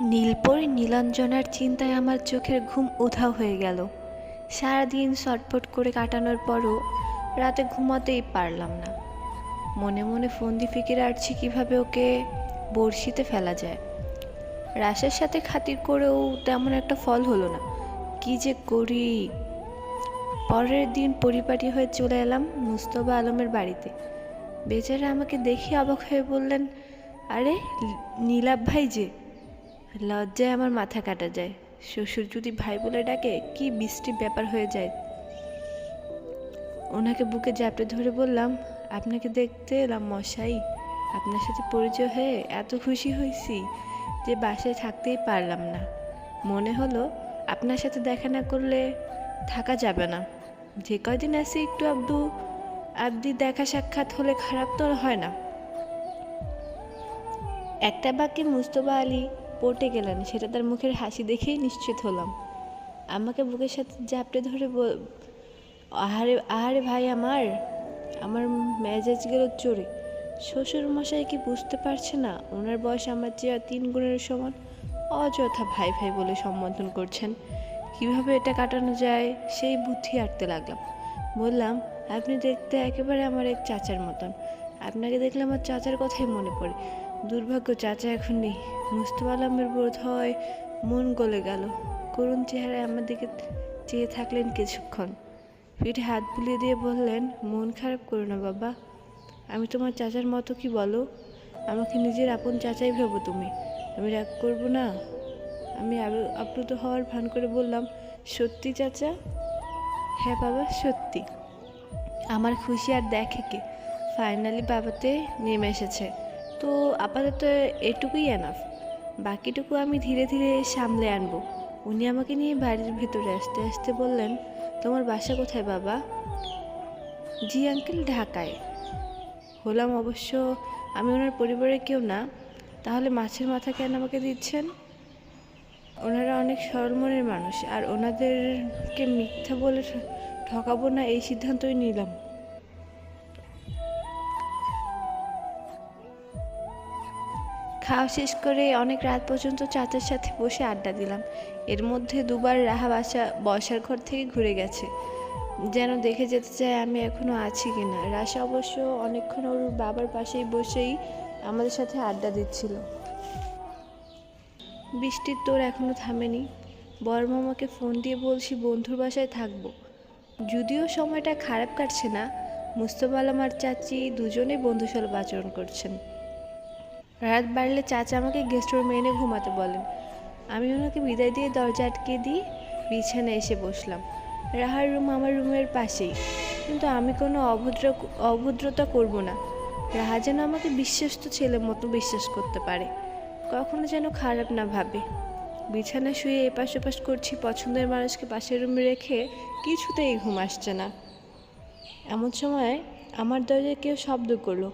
নীলপরি নীলাঞ্জনার চিন্তায় আমার চোখের ঘুম উধাও হয়ে গেল। সারাদিন ছটফট করে কাটানোর পরও রাতে ঘুমাতেই পারলাম না। মনে মনে ফন্দি ফিকির আটছি কীভাবে ওকে বড়শিতে ফেলা যায়। রাশের সাথে খাতির করেও তেমন একটা ফল হলো না। কি যে করি। পরের দিন পরিপাটি হয়ে চলে এলাম মুস্তফা আলমের বাড়িতে। বেচারা আমাকে দেখে অবাক হয়ে বললেন, আরে, নীলাভ ভাই যে। লজ্জায় আমার মাথা কাটা যায়। শ্বশুর যদি ভাই বলে ডাকে, কি বৃষ্টি ব্যাপার হয়ে যায়? ওনাকে বুকে জাপটে ধরে বললাম, আপনাকে দেখতে এলাম মশাই। আপনার সাথে পরিচয় হয়ে এত খুশি হয়েছি যে বাসায় থাকতেই পারলাম না। মনে হলো আপনার সাথে দেখা না করলে থাকা যাবে না। যে কয়দিন আছি একটু আব্দু, আব্দি দেখা সাক্ষাৎ হলে খারাপ তো হয় না। একটা বাক্যে মুস্তফা আলী পটে গেলেন, সেটা তার মুখের হাসি দেখেই নিশ্চিত হলাম। আমাকে বুকের সাথে জাপটে ধরে আহারে আহারে ভাই আমার আমার মেজাজ গেল চড়ে শ্বশুর মশাই কি বুঝতে পারছে না? ওনার বয়স আমার চেয়ে তিন গুণের সমান। অযথা ভাই ভাই বলে সম্বোধন করছেন। কীভাবে এটা কাটানো যায়, সেই বুদ্ধি আঁটতে লাগলাম। বললাম, আপনি দেখতে একেবারে আমার এক চাচার মতন। আপনাকে দেখলে আমার চাচার কথাই মনে পড়ে। দুর্ভাগ্য চাচা এখন নেই। মুস্তফা আলমের বোধ হয় মন গলে গেল। করুণ চেহারায় আমার দিকে চেয়ে থাকলেন কিছুক্ষণ। পিঠে হাত বুলিয়ে দিয়ে বললেন, মন খারাপ করো না বাবা। আমি তোমার চাচার মতো কি বলো? আমাকে নিজের আপন চাচাই ভাবো তুমি। আমি রাগ করব না। আমি আপ্লুত হওয়ার ভান করে বললাম, সত্যি চাচা? হ্যাঁ বাবা, সত্যি। আমার খুশি আর দেখে কে? ফাইনালি বাবাতে নেমে এসেছে। তো আপাতত এটুকুই এনাফ বাকিটুকু আমি ধীরে ধীরে সামলে আনব। উনি আমাকে নিয়ে বাড়ির ভেতরে আসতে আসতে বললেন, তোমার বাসা কোথায় বাবা? জি আঙ্কেল ঢাকায়। হলাম অবশ্য আমি ওনার পরিবারের কেউ না। তাহলে মাছের মাথা কেন আমাকে দিচ্ছেন? ওনারা অনেক সরল মনের মানুষ, আর ওনাদেরকে মিথ্যা বলে ঠকাবো না, এই সিদ্ধান্তই নিলাম। খাওয়া শেষ করে অনেক রাত পর্যন্ত চাচার সাথে বসে আড্ডা দিলাম। এর মধ্যে দুবার রাহা বাসা বসার ঘর থেকে ঘুরে গেছে। যেন দেখে যেতে চায় আমি এখনও আছি কিনা। রাশা অবশ্য অনেকক্ষণ ওর বাবার পাশেই বসেই আমাদের সাথে আড্ডা দিচ্ছিল। বৃষ্টির তোর এখনও থামেনি। বড় মামাকে ফোন দিয়ে বলছি বন্ধুর বাসায় থাকব। যদিও সময়টা খারাপ কাটছে না, মুস্তফা আলম আর চাচি দুজনেই বন্ধুসুলভ আচরণ করছেন। রাত বাড়লে চাচা আমাকে গেস্ট রুমে এনে ঘুমাতে বলেন। আমি ওনাকে বিদায় দিয়ে দরজা আটকে দিয়ে বিছানায় এসে বসলাম। রাহার রুম আমার রুমের পাশেই। কিন্তু আমি কোনো অভদ্র, অভদ্রতা করব না। রাহা যেন আমাকে বিশ্বস্ত ছেলের মতো বিশ্বাস করতে পারে। কখনো যেন খারাপ না ভাবে। বিছানা শুয়ে এপাশ ওপাশ করছি পছন্দের মানুষকে পাশের রুমে রেখে কিছুতেই ঘুম আসছে না। এমন সময় আমার দরজায় কেউ শব্দ করল।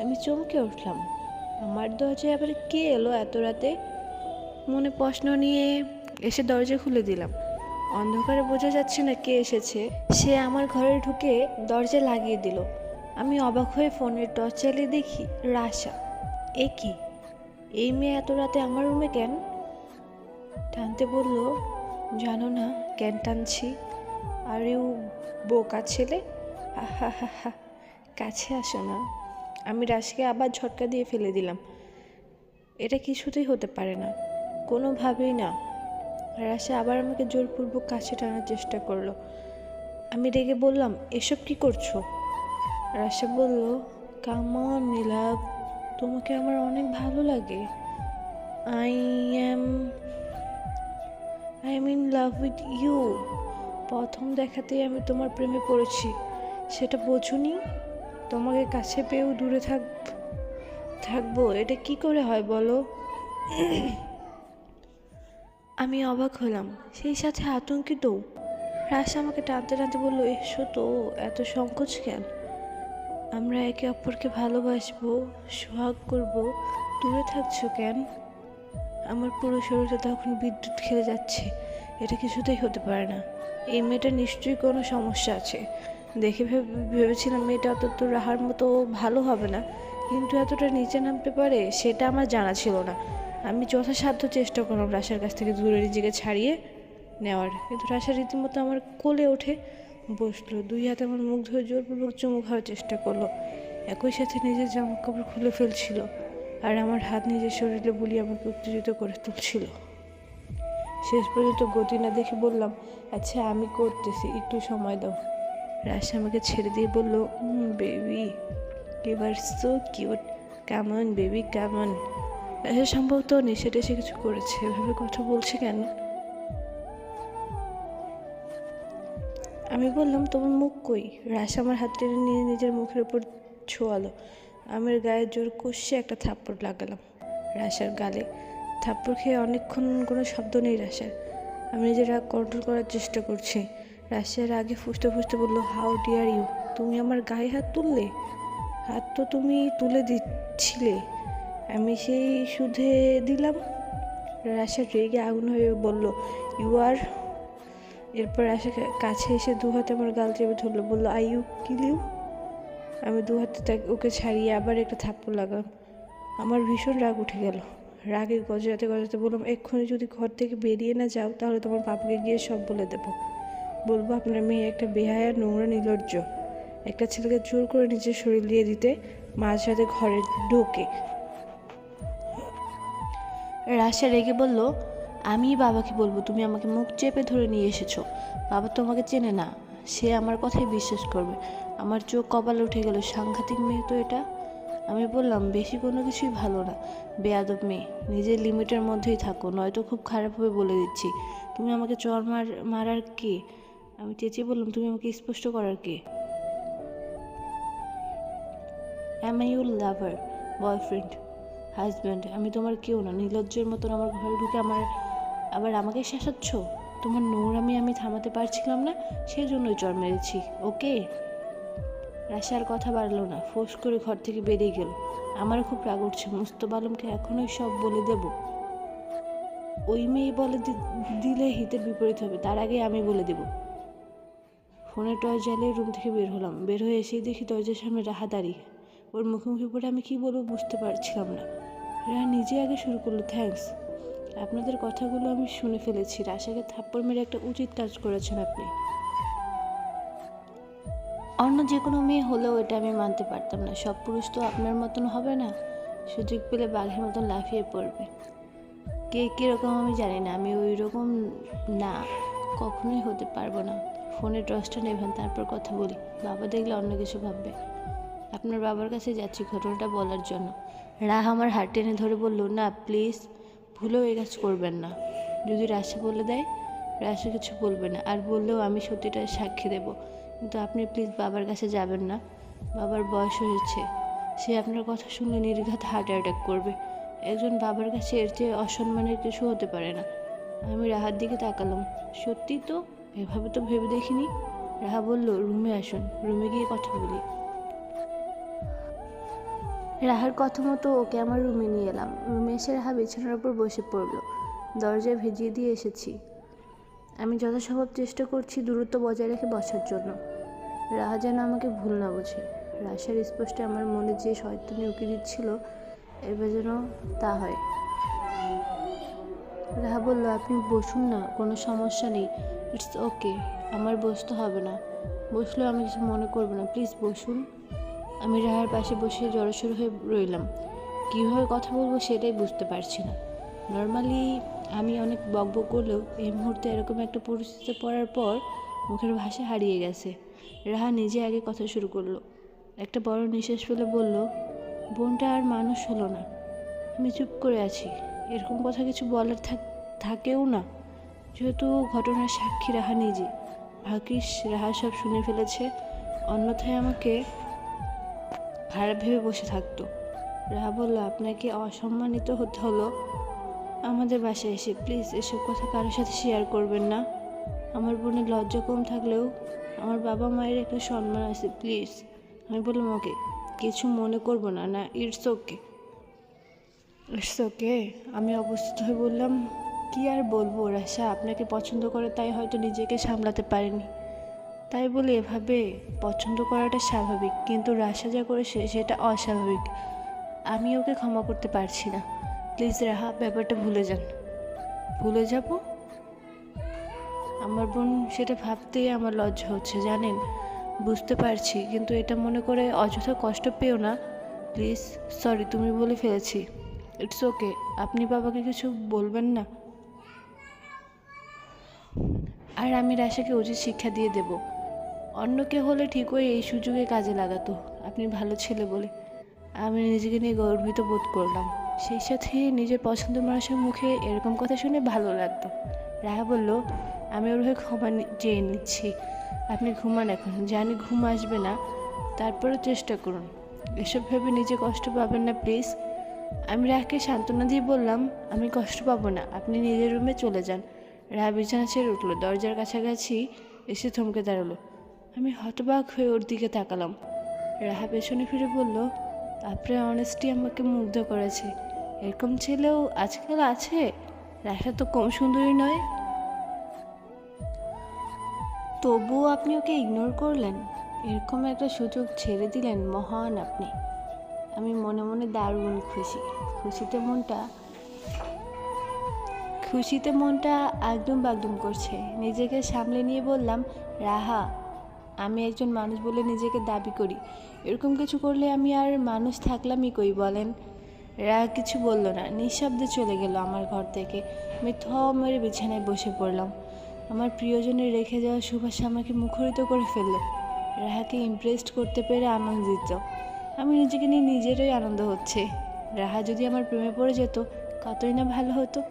আমি চমকে উঠলাম। আমার দরজায় আবার কে এলো এত রাতে? মনে প্রশ্ন নিয়ে এসে দরজা খুলে দিলাম। অন্ধকারে বোঝা যাচ্ছে না কে এসেছে। সে আমার ঘরে ঢুকে দরজা লাগিয়ে দিল। আমি অবাক হয়ে ফোনের টর্চ চালিয়ে দেখি রাশা। এ কি? এই মেয়ে এত রাতে আমার রুমে কেন? টানতে বলল, জানো না, কেন টানছি? আর ইউ বোকা ছেলে? হা হা হা, কাছে আসো না। আমি রাশকে আবার ঝটকা দিয়ে ফেলে দিলাম। এটা কিছুতেই হতে পারে না। কোনোভাবেই না। রাশা আবার আমাকে জোরপূর্বক কাছে টানার চেষ্টা করল। আমি রেগে বললাম, এসব কি করছ? রাশা বলল, কামন নীলাভ, তোমাকে আমার অনেক ভালো লাগে। I am I am in love with you প্রথম দেখাতেই আমি তোমার প্রেমে পড়েছি। সেটা বোঝুনি? তোমাকে কাছে পেয়েও দূরে থাক, থাকব। এটা কি করে হয় বলো? আমি অবাক হলাম। সেই সাথে আতঙ্কিত। রাস আমাকে টানতে টানতে বলল, এসো তো, এত সংকোচ কেন? আমরা একে অপরকে ভালোবাসবো, সোহাগ করব। দূরে থাকছো কেন? আমার পুরো শরীরে তখন বিদ্যুৎ খেলে যাচ্ছে। এটা কিছুতেই হতে পারে না। এই মেয়েটা নিশ্চয়ই কোনো সমস্যা আছে। দেখে ভেবে, ভেবেছিলাম মেয়েটা অত তো রাহার মতো, ভালো হবে না। কিন্তু এতটা নিচে নামতে পারে সেটা আমার জানা ছিল না। আমি যথাসাধ্য চেষ্টা করলাম রাশার কাছ থেকে দূরে নিজেকে ছাড়িয়ে নেওয়ার। কিন্তু রাশা রীতিমতো আমার কোলে ওঠে বসল। দুই হাতে আমার মুখ ধরে জোরপূর্বক চুমু খাওয়ার চেষ্টা করল। একই সাথে নিজের জামা কাপড় খুলে ফেলছিল আর আমার হাত নিজের শরীরে বুলিয়ে আমাকে উত্তেজিত করে তুলছিল। শেষ পর্যন্ত গতি না দেখে বললাম আচ্ছা আমি করতেছি, একটু সময় দাও। রাশা আমাকে ছেড়ে দিয়ে বলল বেবি আর সো কিউট কেমন বেবি কেমন রাশা সম্ভবত নেশে টেশে কিছু করেছে। এভাবে কথা বলছে কেন? আমি বললাম, তোমার মুখ কই? রাশ আমার হাত টেনে নিয়ে নিজের মুখের উপর ছোয়ালো। আমার গায়ে জোর কষে একটা থাপ্পড় লাগালাম। রাশার গালে থাপ্পড় খেয়ে অনেকক্ষণ কোনো শব্দ নেই রাশার। আমি নিজের রাগ কন্ট্রোল করার চেষ্টা করছি। রাশিয়ার আগে ফুসতে ফুসতে বলল হাউ ডিয়ার ইউ তুমি আমার গায়ে হাত তুললে? হাত তো তুমি তুলে দিচ্ছিলে। আমি সেই সুধে দিলাম। রাশিয়ার রেগে আগুন হয়ে বলল ইউ আর এরপর আশা কাছে এসে দু হাতে আমার গাল চেপে ধরলো, বলল আই ইউ কিল ইউ আমি দু হাতে তাকে ওকে ছাড়িয়ে আবার একটা থাপ্পড় লাগাম আমার ভীষণ রাগ উঠে গেল। রাগে গজাতে গজাতে বললাম, এক্ষুনি যদি ঘর থেকে বেরিয়ে না যাও, তাহলে তোমার বাবাকে গিয়ে সব বলে দেবো। বলব আপনার মেয়ে একটা বেহায়া নোংরা নির্লজ্জ। একটা ছেলেকে জোর করে নিজের শরীর দিয়ে দিতে মাঝ রাতে ঘরে ঢোকে। রাশা রেগে বলল আমি বাবাকে বলব, তুমি আমাকে মুখ চেপে ধরে নিয়ে এসেছ। বাবা তোমাকে চেনে না, সে আমার কথাই বিশ্বাস করবে। আমার চোখ কপালে উঠে গেল, সাংঘাতিক মেয়ে তো এটা। আমি বললাম, বেশি কোনো কিছুই ভালো না। বেয়াদব মেয়ে, নিজের লিমিটের মধ্যেই থাকো, নয়তো খুব খারাপভাবে বলে দিচ্ছি। তুমি আমাকে চর মার, মারার কে? আমি চেঁচিয়ে বললাম, তুমি আমাকে স্পষ্ট করার কে? Am I your lover boyfriend husband আমি তোমার কেউ না। নির্লজ্জের মতন আমার ঘরে ঢুকে আমার, আবার আমাকে শাসাচ্ছ? তোমার নোংরামি আমি থামাতে পারছিলাম না সেই জন্যই চর মেরেছি, ওকে? রাশার কথা বাড়লো না। ফোঁস করে ঘর থেকে বেরিয়ে গেল। আমারও খুব রাগ উঠছে। মুস্তফা আলমকে এখনই সব বলে দেব। ওই মেয়ে বলে দিলে হিতের বিপরীত হবে। তার আগে আমি বলে দেব। ফোনে টর্চ জ্বালিয়ে রুম থেকে বের হলাম। বের হয়ে এসেই দেখি দরজার সামনে রাহা দাঁড়িয়ে। ওর মুখে মুখে পড়ে আমি কি বলব বুঝতে পারছিলাম না। রাহা নিজে আগে শুরু করল, থ্যাঙ্কস। আপনাদের কথাগুলো আমি শুনে ফেলেছি। রাশাকে থাপ্পড় মেরে একটা উচিত কাজ করেছেন আপনি। অন্য যে কোনো মেয়ে হলেও এটা আমি মানতে পারতাম না। সব পুরুষ তো আপনার মতন হবে না। সুযোগ পেলে বাঘের মতন লাফিয়ে পড়বে। কে কীরকম আমি জানি না। আমি ওই রকম না। কখনোই হতে পারব না। ফোনে টর্চটা নেবেন, তারপর কথা বলি। বাবা দেখলে অন্য কিছু ভাববে। আপনার বাবার কাছে যাচ্ছি ঘটনাটা বলার জন্য। রাহ আমার হাত টেনে ধরে বলল, না প্লিজ ভুলেও এই কাজ করবেন না। যদি রাশা বলে দেয়, রাশা কিছু বলবে না। আর বললেও আমি সত্যিটা সাক্ষী দেব। কিন্তু আপনি প্লিজ বাবার কাছে যাবেন না। বাবার বয়স হয়েছে। সে আপনার কথা শুনে নির্ঘাত হার্ট অ্যাটাক করবে। একজন বাবার কাছে এর চেয়ে অসম্মানের কিছু হতে পারে না। আমি রাহার দিকে তাকালাম। সত্যি তো এভাবে তো ভেবে দেখিনি। রাহা বলল, রুমে আসুন, রুমে গিয়ে কথা বলি। রাহার কথা মতো ওকে আমার রুমে নিয়ে এলাম। রুমে এসে রাহা বিছানার উপর বসে পড়ল। দরজায় ভিজিয়ে দিয়ে এসেছি। আমি যথাসম্ভব চেষ্টা করছি দূরত্ব বজায় রেখে বসার জন্য। রাহা যেন আমাকে ভুল না বোঝে। রাশার স্পষ্টে আমার মনে যে শয়তানি উঁকি দিচ্ছিল, এবার যেন তা হয়। রাহা বলল, আপনি বসুন না, কোনো সমস্যা নেই। ইটস ওকে আমার বসতে হবে না। বসলেও আমি কিছু মনে করব না। প্লিজ বসুন। আমি রাহার পাশে বসে জড়সড় হয়ে রইলাম। কীভাবে কথা বলব সেটাই বুঝতে পারছি না। নর্মালি আমি অনেক বকবক করলেও এই মুহূর্তে এরকম একটা পরিস্থিতিতে পড়ার পর মুখের ভাষা হারিয়ে গেছে। রাহা নিজে আগে কথা শুরু করল। একটা বড় নিঃশ্বাস ফেলে বলল, বোনটা আর মানুষ হলো না। আমি চুপ করে আছি। এরকম কথা কিছু বলার থাক থাকেও না। যেহেতু ঘটনার সাক্ষী রাহা নিজে, ভাগ্যিস রাহা সব শুনে ফেলেছে। অন্যথায় আমাকে খারাপ ভেবে বসে থাকতো। রাহা বলল, আপনাকে অসম্মানিত হতে হলো আমাদের বাসায় এসে। প্লিজ, এসব কথা কারোর সাথে শেয়ার করবেন না। আমার বোনের লজ্জা কম থাকলেও আমার বাবা মায়ের একটা সম্মান আছে, প্লিজ। আমি বললাম, ওকে, কিছু মনে করব না না ইটস ওকে ইটস ওকে আমি অবস্থিত হয়ে বললাম কি আর বলব রাশা, আপনাকে পছন্দ করে তাই হয়তো নিজেকে সামলাতে পারেনি। তাই বলে এভাবে পছন্দ করাটা স্বাভাবিক, কিন্তু রাশা যা করেছে সেটা অস্বাভাবিক। আমি ওকে ক্ষমা করতে পারছি না। প্লিজ রাহা, ব্যাপারটা ভুলে যান। ভুলে যাব? আমার বোন সেটা ভাবতেই আমার লজ্জা হচ্ছে, জানেন? বুঝতে পারছি, কিন্তু এটা মনে করে অযথা কষ্ট পেও না। প্লিজ, সরি, তুমি বলে ফেলেছি। ইটস ওকে, আপনি বাবাকে কিছু বলবেন না? আর আমি রাশাকে উচিত শিক্ষা দিয়ে দেব। অন্য কে হলে ঠিকই এই সুযোগে কাজে লাগাতো। আপনি ভালো ছেলে বলে। আমি নিজেকে নিয়ে গর্বিত বোধ করলাম। সেই সাথে নিজের পছন্দ মানুষের মুখে এরকম কথা শুনে ভালো লাগতো। রাহা বলল, আমি ওর হয়ে ক্ষমা চেয়ে নিচ্ছি। আপনি ঘুমান এখন। জানি ঘুম আসবে না। তারপরেও চেষ্টা করুন। এসব ভেবে নিজে কষ্ট পাবেন না, প্লিজ। আমি রাহকে সান্ত্বনা দিয়ে বললাম, আমি কষ্ট পাবো না। আপনি নিজের রুমে চলে যান। রাহা বিছানা ছেড়ে উঠল, দরজার কাছাকাছি এসে থমকে দাঁড়াল। আমি হতবাক হয়ে ওর দিকে তাকালাম। রাহা পেছনে ফিরে বলল, আপনার অনেস্টি আমাকে মুগ্ধ করেছে। এরকম ছেলেও আজকাল আছে? রাশা তো কম সুন্দরী নয়। তবুও আপনি ওকে ইগনোর করলেন। এরকম একটা সুযোগ ছেড়ে দিলেন মহান আপনি। আমি মনে মনে দারুণ খুশি। খুশিতে মনটা খুশিতে মনটা একদম বাগদুম করছে। নিজেকে সামলে নিয়ে বললাম, রাহা, আমি একজন মানুষ বলে নিজেকে দাবি করি। এরকম কিছু করলে আমি আর মানুষ থাকলামই কই, বলেন? রা কিছু বলল না, নিঃশব্দে চলে গেল আমার ঘর থেকে। আমি থ মেরে বিছানায় বসে পড়লাম। আমার প্রিয়জনের রেখে যাওয়া সুভাষ আমাকে মুখরিত করে ফেলল। রাহাকে ইমপ্রেসড করতে পেরে আনন্দিত। আমি নিজেকে নিয়ে নিজেরই আনন্দ হচ্ছে। রাহা যদি আমার প্রেমে পড়ে যেত, কতই না ভালো হতো।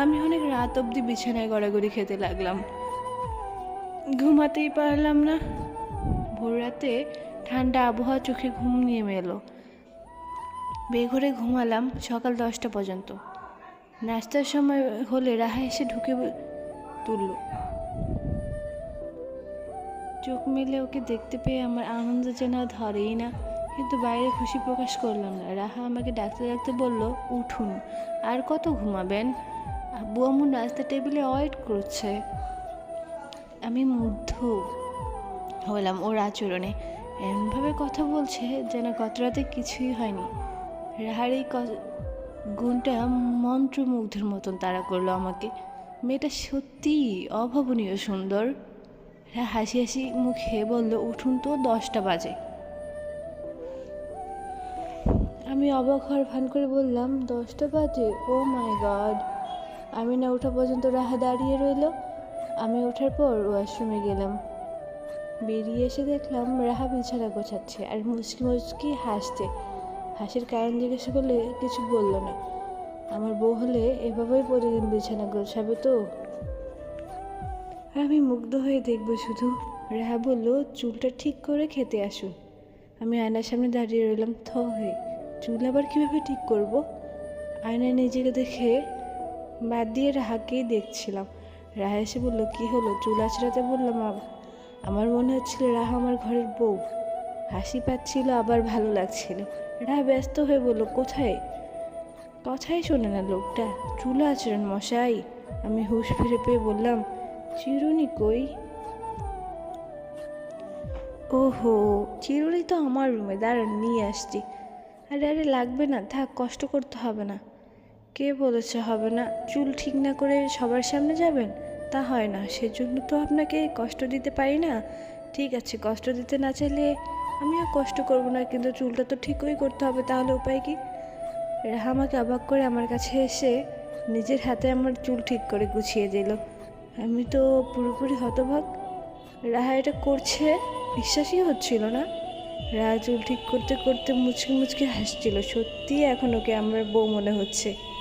আমি অনেক রাত অবধি বিছানায় গড়াগড়ি খেতে লাগলাম। ঘুমাতেই পারলাম না। ভোর রাতে ঠান্ডা আবহাওয়া চোখে ঘুম নিয়ে এলো বেঘরে ঘুমালাম সকাল দশটা পর্যন্ত। নাস্তার সময় হলে রাহা এসে ঢুকে তুলল। চোখ মেলে ওকে দেখতে পেয়ে আমার আনন্দ যেন ধরেই না, কিন্তু বাইরে খুশি প্রকাশ করলাম না। রাহা আমাকে ডাকতে ডাকতে বলল, উঠুন, আর কত ঘুমাবেন? আব্বু আমুন রাস্তা টেবিলে ওয়েট করছে। আমি মুগ্ধ হলাম ওর আচরণে। এমনভাবে কথা বলছে যেন গত রাতে কিছুই হয়নি। রাহার এই গুণটা মন্ত্রমুগ্ধের মতন তাড়া করল আমাকে। মেয়েটা সত্যিই অভাবনীয় সুন্দর। হাসি হাসি মুখে বলল, উঠুন তো, দশটা বাজে। আমি অবাক হওয়ার ভান করে বললাম, দশটা বাজে? ও মাই গড আমি না ওঠা পর্যন্ত রাহা দাঁড়িয়ে রইল। আমি ওঠার পর ওয়াশরুমে গেলাম। বেরিয়ে এসে দেখলাম রাহা বিছানা গোছাচ্ছে আর মুচকি মুচকি হাসছে। হাসির কারণ জিজ্ঞাসা করলে কিছু বলল না। আমার বউ হলে এভাবেই প্রতিদিন বিছানা গোছাবে তো। আমি মুগ্ধ হয়ে দেখব শুধু। রেহা বলল, চুলটা ঠিক করে খেতে আসুন আমি আয়নার সামনে দাঁড়িয়ে রইলাম থ হয়ে। চুল আবার কীভাবে ঠিক করব? আয়নায় নিজেকে দেখে বাদ দিয়ে রাহাকেই দেখছিলাম। রাহা এসে বলল, কী হলো? চুল আছড়াতে বললাম "আব- আমার মনে হচ্ছিল রাহা আমার ঘরের বউ। হাসি পাচ্ছিল, আবার ভালো লাগছিল। রাহা ব্যস্ত হয়ে বলল, কোথায়? কথাই শোনে না লোকটা। চুল আচরণ মশাই। আমি হুঁশ ফিরে পেয়ে বললাম, চিরুনি কই? ওহো, চিরুনি তো আমার রুমে। দাঁড়ান, নিয়ে আসছি। আরে আরে, লাগবে না। থাক, কষ্ট করতে হবে না। কে বলেছে হবে না? চুল ঠিক না করে সবার সামনে যাবেন? তা হয় না, সেজন্য তো আপনাকে কষ্ট দিতে পারি না। ঠিক আছে, কষ্ট দিতে না চাইলে আমিও কষ্ট করব না, কিন্তু চুলটা তো ঠিকই করতে হবে, তাহলে উপায় কি? রাহা আমাকে অবাক করে আমার কাছে এসে নিজের হাতে আমার চুল ঠিক করে গুছিয়ে দিল। আমি তো পুরোপুরি হতভাগ। রাহা এটা করছে? বিশ্বাসই হচ্ছিল না। রাহা চুল ঠিক করতে করতে মুচকি মুচকি হাসছিল। সত্যি এখন ওকে আমার বউ মনে হচ্ছে।